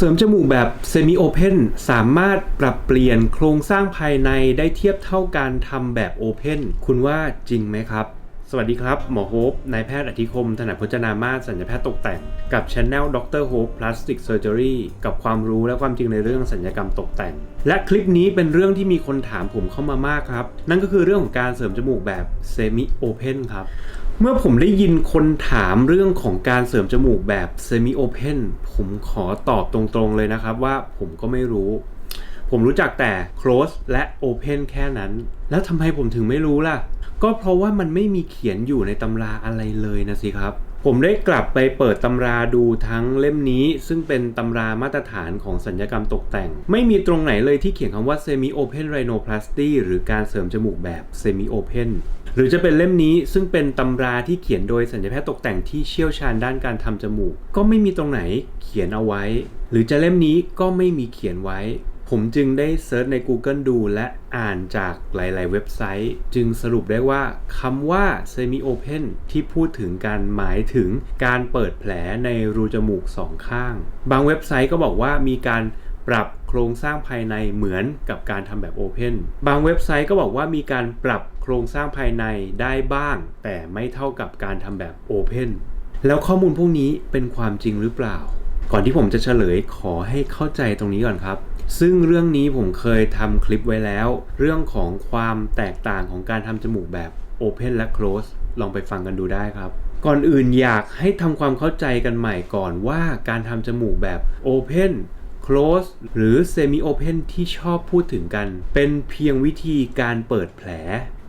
เสริมจมูกแบบเซมิโอเพนสามารถปรับเปลี่ยนโครงสร้างภายในได้เทียบเท่าการทำแบบโอเพนคุณว่าจริงไหมครับ สวัสดีครับ หมอโฮปนายแพทย์อธิคม ถนัดพจนามาศสัญญาแพทย์ตกแต่ง กับช anel ดรโฮปพลาสติกเซอร์เจอรี่กับความรู้และความจริงในเรื่องสัญญกรรมตกแต่ง และคลิปนี้เป็นเรื่องที่มีคนถามผมเข้ามามากครับ นั่นก็คือเรื่องของการเสริมจมูกแบบเซมิโอเพนครับ เมื่อผมได้ยินคนถามเรื่องของการเสริมจมูกแบบเซมิโอเพนผมขอตอบตรงๆเลยนะครับว่าผมก็ไม่รู้ ผมรู้จักแต่ close และ open แค่นั้น แล้วทำไมผมถึงไม่รู้ล่ะ ก็เพราะว่ามันไม่มีเขียนอยู่ในตำราอะไรเลยนะสิครับ ผมได้กลับไปเปิดตำราดูทั้งเล่มนี้ ซึ่งเป็นตำรามาตรฐานของสัญญกรรมตกแต่ง ไม่มีตรงไหนเลยที่เขียนคำว่า semi open rhinoplasty หรือการเสริมจมูกแบบ semi open หรือจะเป็นเล่มนี้ซึ่งเป็นตำราที่เขียนโดยสัญญาแพทย์ตกแต่งที่เชี่ยวชาญด้านการทำจมูก ก็ไม่มีตรงไหนเขียนเอาไว้ หรือจะเล่มนี้ก็ไม่มีเขียนไว้ ผมจึงได้เซิร์ชใน Google ดูและอ่านจากหลาย ๆ เว็บไซต์ จึงสรุปได้ว่าคำว่า semi open ที่พูดถึงการหมายถึงการเปิดแผลในรูจมูกสองข้าง บางเว็บไซต์ก็บอกว่ามีการ ปรับโครงสร้างภายในเหมือนกับการทำแบบ Open บางเว็บไซต์ก็บอกว่ามีการปรับโครงสร้างภายในได้บ้าง แต่ไม่เท่ากับการทำแบบ Open แล้วข้อมูลพวกนี้เป็นความจริงหรือเปล่า ก่อนที่ผมจะเฉลยขอให้เข้าใจตรงนี้ก่อนครับ ซึ่งเรื่องนี้ผมเคยทำคลิปไว้แล้ว เรื่องของความแตกต่างของการทำจมูกแบบ Open และ Close ลองไปฟังกันดูได้ครับ ก่อนอื่นอยากให้ทำความเข้าใจกันใหม่ก่อนว่าการทำจมูกแบบ Open close หรือ semi open ที่ชอบพูดถึงกัน เป็นเพียงวิธีการเปิดแผล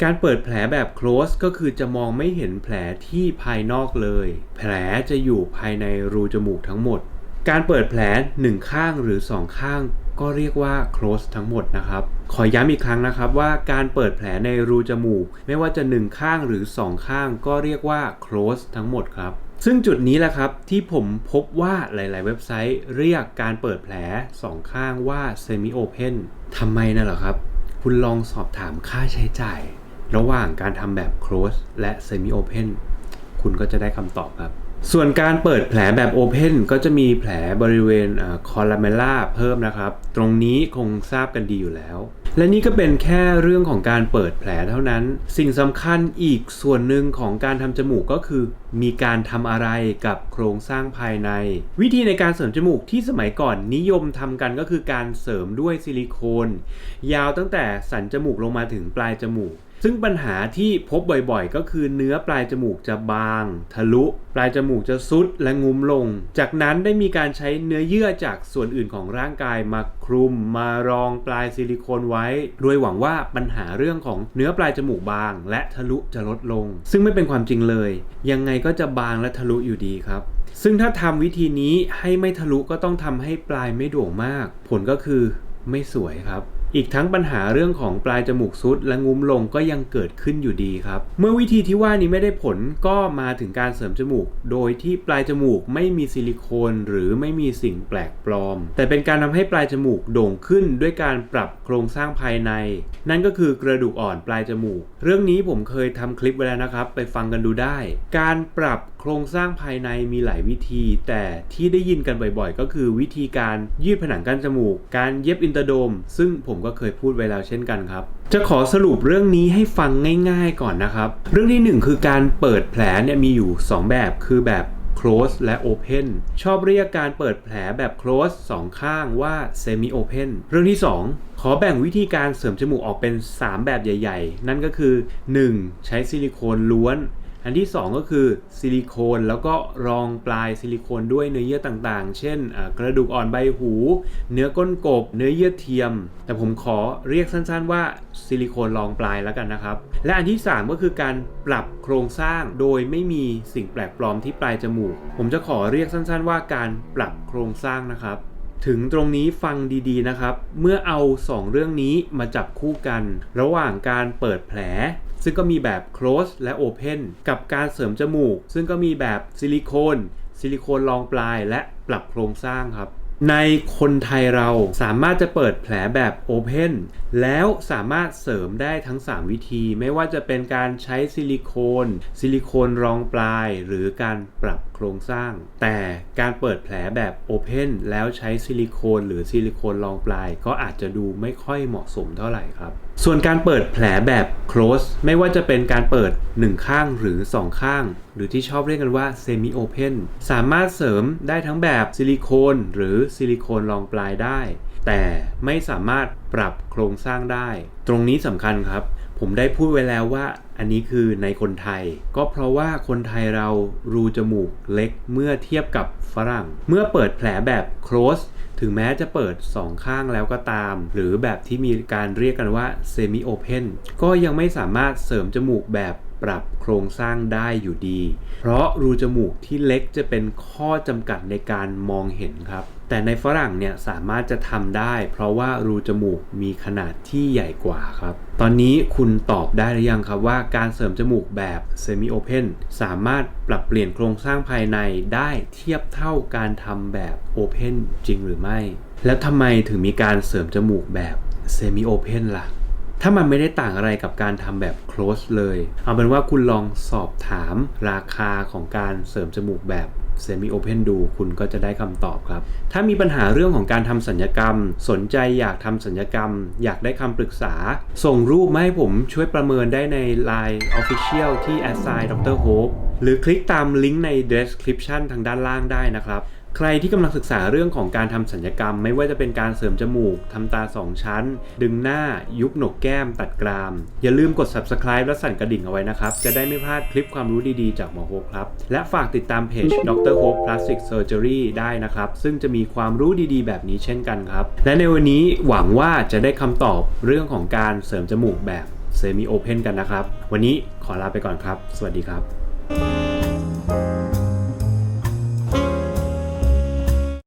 การเปิดแผลแบบ close ก็คือจะมองไม่เห็นแผลที่ภายนอกเลย แผลจะอยู่ภายในรูจมูกทั้งหมด การเปิดแผลหนึ่งข้างหรือสองข้างก็เรียกว่า close ทั้งหมดนะครับ ขอย้ำอีกครั้งนะครับว่าการเปิดแผลในรูจมูก ไม่ว่าจะหนึ่งข้างหรือสองข้าง ก็เรียกว่า close ทั้งหมดครับ ซึ่งจุดนี้แหละครับที่ผมพบว่าหลาย ๆ เว็บไซต์เรียกการเปิดแผลสองข้างว่า semi open ทำไมนะเหรอครับ คุณลองสอบถามค่าใช้จ่าย ระหว่างการทำแบบ close และ semi open คุณก็จะได้คำตอบครับ ส่วนการเปิดแผลแบบ Open ก็จะมีแผลบริเวณคอลาเมล่าเพิ่มนะครับ ตรงนี้คงทราบกันดีอยู่แล้ว และนี่ก็เป็นแค่เรื่องของการเปิดแผลเท่านั้น สิ่งสำคัญอีกส่วนหนึ่งของการทำจมูกก็คือ มีการทำอะไรกับโครงสร้างภายใน วิธีในการเสริมจมูกที่สมัยก่อนนิยมทำกันก็คือการเสริมด้วยซิลิโคน ยาวตั้งแต่สันจมูกลงมาถึงปลายจมูก ซึ่งปัญหาที่พบบ่อยๆ ก็คือเนื้อปลายจมูกจะบาง ทะลุ ปลายจมูกจะซุดและงุ้มลง จากนั้นได้มีการใช้เนื้อเยื่อจากส่วนอื่นของร่างกายมาคลุมมารองปลายซิลิโคนไว้ โดยหวังว่าปัญหาเรื่องของเนื้อปลายจมูกบาง และทะลุจะลดลง ซึ่งไม่เป็นความจริงเลย ยังไงก็จะบางและทะลุอยู่ดีครับซึ่งถ้าทำวิธีนี้ให้ไม่ทะลุก็ต้องทำให้ปลายไม่โด่งมาก ผลก็คือไม่สวยครับ อีกทั้งปัญหาเรื่องของปลายจมูกซุดและงุ้มลงก็ยังเกิดขึ้นอยู่ดีครับ เมื่อวิธีที่ว่านี้ไม่ได้ผลก็มาถึงการเสริมจมูก โดยที่ปลายจมูกไม่มีซิลิโคนหรือไม่มีสิ่งแปลกปลอม แต่เป็นการทำให้ปลายจมูกโด่งขึ้นด้วยการปรับโครงสร้างภายใน นั่นก็คือกระดูกอ่อนปลายจมูก เรื่องนี้ผมเคยทำคลิปไว้แล้วนะครับ ไปฟังกันดูได้ การปรับ โครงสร้างภายในมีหลายวิธี แต่ที่ได้ยินกันบ่อยๆ ก็คือวิธีการยืดผนังกั้นจมูก การเย็บอินเตอร์โดม ซึ่งผมก็เคยพูดไว้แล้วเช่นกันครับ จะขอสรุปเรื่องนี้ให้ฟังง่ายๆก่อนนะครับ เรื่องที่ 1 คือการเปิดแผลเนี่ยมีอยู่ 2 แบบคือแบบ close และ open ชอบเรียกการเปิดแผลแบบ close สองข้างว่า semi open เรื่องที่ 2 ขอแบ่งวิธีการเสริมจมูกออกเป็น 3 แบบใหญ่ ๆ นั่นก็คือ 1. ใช้ซิลิโคนล้วน อันที่ 2 ก็คือซิลิโคนแล้วก็รองปลายซิลิโคนด้วยเนื้อเยื่อต่างๆ เช่น กระดูกอ่อนใบหู เนื้อก้นกบ เนื้อเยื่อเทียม แต่ผมขอเรียกสั้นๆว่าซิลิโคนรองปลายแล้วกันนะครับ และอันที่ 3 ก็คือการปรับโครงสร้างโดยไม่มีสิ่งแปลกปลอมที่ปลายจมูก ผมจะขอเรียกสั้นๆ ว่าการปรับโครงสร้างนะครับถึงตรงนี้ฟังดีๆนะครับ เมื่อเอา 2 เรื่องนี้มาจับคู่กัน ระหว่างการเปิดแผล ซึ่งก็มีแบบ close และ open กับการเสริมจมูก ซึ่งก็มีแบบซิลิโคนซิลิโคนรองปลายและปรับโครงสร้างครับ ในคนไทยเราสามารถจะเปิดแผลแบบ Open แล้วสามารถเสริมได้ทั้ง 3 วิธี ไม่ว่าจะเป็นการใช้ซิลิโคน ซิลิโคนรองปลาย หรือการปรับโคโครงสร้าง แต่การเปิดแผลแบบโอเพนแล้วใช้ซิลิโคน หรือซิลิโคนรองปลาย ก็อาจจะดูไม่ค่อยเหมาะสมเท่าไหร่ครับ ส่วนการเปิดแผลแบบ close ไม่ว่าจะเป็นการเปิด 1 ข้างหรือ 2 ข้าง หรือที่ชอบเรียกกันว่า semi open สามารถเสริมได้ทั้งแบบซิลิโคนหรือซิลิโคนรองปลายได้ แต่ไม่สามารถปรับโครงสร้างได้ ตรงนี้สำคัญครับ ผมได้พูดไว้แล้วว่าอันนี้คือในคนไทย ก็เพราะว่าคนไทยเรารูจมูกเล็กเมื่อเทียบกับฝรั่ง เมื่อเปิดแผลแบบ close ถึงแม้จะเปิด 2 ข้างแล้วก็ตาม หรือแบบที่มีการเรียกกันว่า semi open ก็ยังไม่สามารถเสริมจมูกแบบ ปรับโครงสร้างได้อยู่ดี เพราะรูจมูกที่เล็กจะเป็นข้อจำกัดในการมองเห็นครับ แต่ในฝรั่งเนี่ยสามารถจะทำได้ เพราะว่ารูจมูกมีขนาดที่ใหญ่กว่าครับ ตอนนี้คุณตอบได้หรือยังครับว่าการเสริมจมูกแบบ semi open สามารถปรับเปลี่ยนโครงสร้างภายในได้เทียบเท่าการทำแบบ open จริงหรือไม่ แล้วทำไมถึงมีการเสริมจมูกแบบ semi open ล่ะ ถ้ามันไม่ได้ต่างอะไรกับการทำแบบ close เลย เอาเป็นว่าคุณลองสอบถามราคาของการเสริมจมูกแบบ semi open ดูคุณก็จะได้คำตอบครับ ถ้ามีปัญหาเรื่องของการทำสัญญกรรม สนใจอยากทำสัญญกรรม อยากได้คำปรึกษา ส่งรูปมาให้ผมช่วยประเมินได้ใน Line Official ที่ assign Dr. Hope หรือคลิกตามลิงก์ใน description ทางด้านล่างได้นะครับ ใครที่กำลังศึกษาเรื่องของการทำสัญญกรรม ไม่ว่าจะเป็นการเสริมจมูกทำตา 2 ชั้น ดึงหน้า ยุบหนกแก้ม ตัดกราม อย่าลืมกด subscribe และสั่นกระดิ่งเอาไว้นะครับ จะได้ไม่พลาดคลิปความรู้ดีๆ จากหมอโฮครับ และฝากติดตามเพจ Dr. Hope Plastic Surgery ได้นะครับ ซึ่งจะมีความรู้ดีๆ แบบนี้เช่นกันครับ และในวันนี้หวังว่าจะได้คำตอบเรื่องของการเสริมจมูกแบบ Semi Open กันนะครับ วันนี้ขอลาไปก่อนครับ สวัสดีครับ